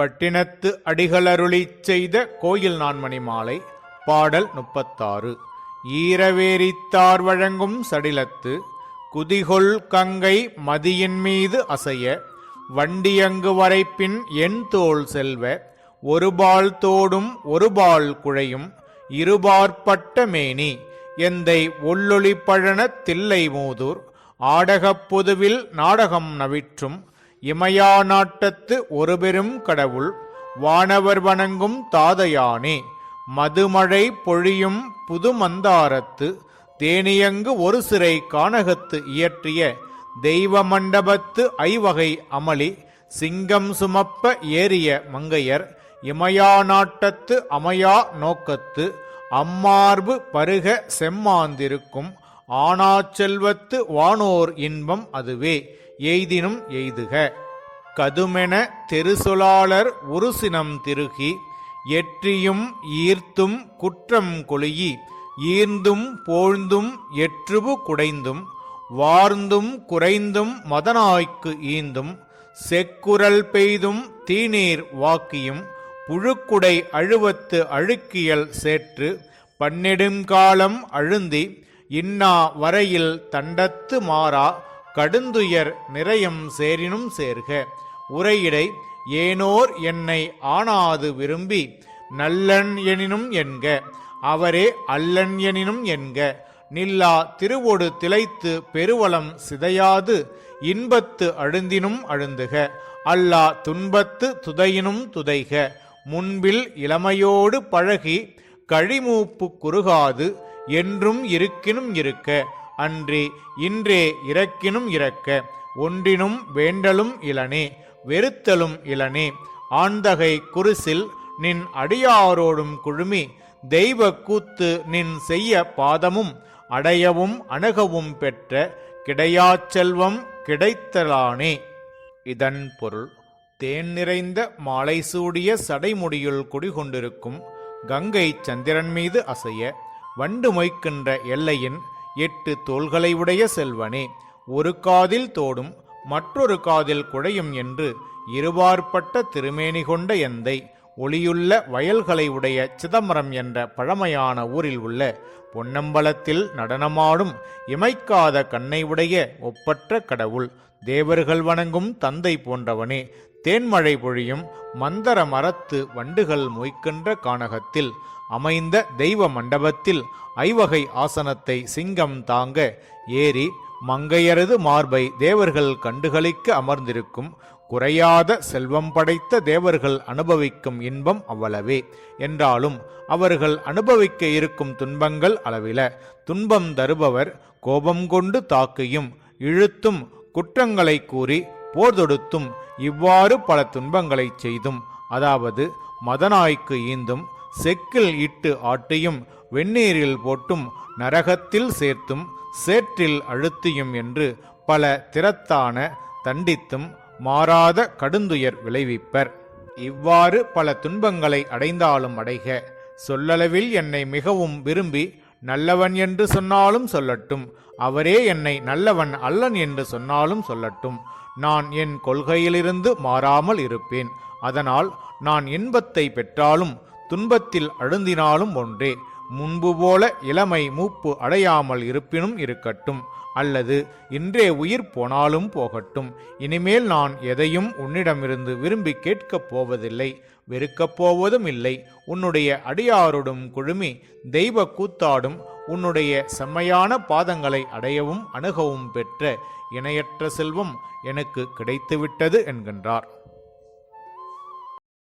பட்டினத்து அடிகளருளிச் செய்த கோயில் நான்மணி மாலை பாடல் முப்பத்தாறு. ஈரவேரித்தார் வழங்கும் சடிலத்து குதிகொள் கங்கை மதியின் மீது அசைய வண்டியங்கு வரைப்பின் என் தோல் செல்வ ஒருபால் தோடும் ஒருபால் குழையும் இருபார்ப்பட்ட மேனி எந்தை ஒல்லொளி பழன தில்லை மூதூர் ஆடகப் பொதுவில் நாடகம் நவிற்றும் இமயா நாட்டத்து ஒரு பெரும் கடவுள் வானவர் வணங்கும் தாதையானே மதுமழை பொழியும் புதுமந்தாரத்து தேனியங்கு ஒரு சிறை கானகத்து இயற்றிய தெய்வ மண்டபத்து ஐவகை அமளி சிங்கம் சுமப்ப ஏறிய மங்கையர் இமயா நாட்டத்து அமையா நோக்கத்து அம்மார்பு பருக செம்மாந்திருக்கும் ஆனாச்செல்வத்து வானோர் இன்பம் அதுவே எய்தினும் எய்துக. கதுமென தெருசொலாளர் உருசினம் திருகி எற்றியும் ஈர்த்தும் குற்றம் கொளியி ஈர்ந்தும் போழ்ந்தும் எற்றுபு குடைந்தும் வார்ந்தும் குறைந்தும் மதனாய்க்கு ஈந்தும் செக்குரல் பெய்தும் தீநீர் வாக்கியும் புழுக்குடை அழுவத்து அழுக்கியல் சேற்று பன்னெடுங்காலம் அழுந்தி இன்னா வரையில் தண்டத்து மாறா கடுந்துயர் நிறையம் சேரினும் சேர்க. உரையிடை ஏனோர் என்னை ஆனாது விரும்பி நல்லன் எனினும் என்க. அவரே அல்லன் எனினும் என்க. நில்லா திருவொடு திளைத்து பெருவளம் சிதையாது இன்பத்து அழுந்தினும் அழுந்துக. அல்லா துன்பத்து துதையினும் துதைக. முன்பில் இளமையோடு பழகி கழிமூப்பு குறுகாது என்றும் இருக்கினும் இருக்க அன்றி இன்றே இறக்கினும் இறக்க ஒன்றினும் வேண்டலும் இளனே வெறுத்தலும் இளனே ஆந்தகை குருசில் நின் அடியாரோடும் குழுமி தெய்வ கூத்து நின் செய்ய பாதமும் அடையவும் அணுகவும் பெற்ற கிடையாச்செல்வம் கிடைத்தலானே. இதன் பொருள் தேன் நிறைந்த மாலை சூடிய சடைமுடியுள் குடிகொண்டிருக்கும் கங்கை சந்திரன் மீது அசைய வண்டு மொய்க்கின்ற எல்லையின் எட்டு தோள்களை உடைய செல்வனே ஒரு காதில் தோடும் மற்றொரு காதில் குழையும் என்று இருபார்ப்பட்ட திருமேனி கொண்ட எந்தை ஒளியுள்ள வயல்களை உடைய சிதம்பரம் என்ற பழமையான ஊரில் உள்ள பொன்னம்பலத்தில் நடனமாடும் இமைக்காத கண்ணை உடைய ஒப்பற்ற கடவுள் தேவர்கள் வணங்கும் தந்தை போன்றவனே தேன்மழை பொழியும் மந்தர மரத்து வண்டுகள் மொய்க்கின்ற கானகத்தில் அமைந்த தெய்வ மண்டபத்தில் ஐவகை ஆசனத்தை சிங்கம் தாங்க ஏறி மங்கையரது மார்பை தேவர்கள் கண்டுகளிக்க அமர்ந்திருக்கும் குறையாத செல்வம் படைத்த தேவர்கள் அனுபவிக்கும் இன்பம் அவ்வளவே. என்றாலும் அவர்கள் அனுபவிக்க இருக்கும் துன்பங்கள் அளவில. துன்பம் தருபவர் கோபம் கொண்டு தாக்கியும் இழுத்தும் குற்றங்களை கூறி போர் தொடுத்தும் இவ்வாறு பல துன்பங்களைச் செய்தும் அதாவது மதநாய்க்கு ஈந்தும் செக்கில் இட்டு ஆட்டியும் வெந்நீரில் போட்டும் நரகத்தில் சேர்த்தும் சேற்றில் அழுத்தியும் என்று பல திறத்தான தண்டித்தும் மாறாத கடுந்துயர் விளைவிப்பர். இவ்வாறு பல துன்பங்களை அடைந்தாலும் அடைக. சொல்லளவில் என்னை மிகவும் விரும்பி நல்லவன் என்று சொன்னாலும் சொல்லட்டும். அவரே என்னை நல்லவன் அல்லன் என்று சொன்னாலும் சொல்லட்டும். நான் என் கொள்கையிலிருந்து மாறாமல் இருப்பேன். அதனால் நான் இன்பத்தை பெற்றாலும் துன்பத்தில் அழுந்தினாலும் ஒன்றே. முன்பு போல இளமை மூப்பு அடையாமல் இருப்பினும் இருக்கட்டும். அல்லது இன்றே உயிர் போனாலும் போகட்டும். இனிமேல் நான் எதையும் உன்னிடமிருந்து விரும்பி கேட்கப் போவதில்லை. வெறுக்கப் போவதும் இல்லை. உன்னுடைய அடியாரோடும் குழுமி தெய்வ கூத்தாடும் உன்னுடைய செம்மையான பாதங்களை அடையவும் அணுகவும் பெற்ற இணையற்ற செல்வம் எனக்கு கிடைத்துவிட்டது என்கின்றார்.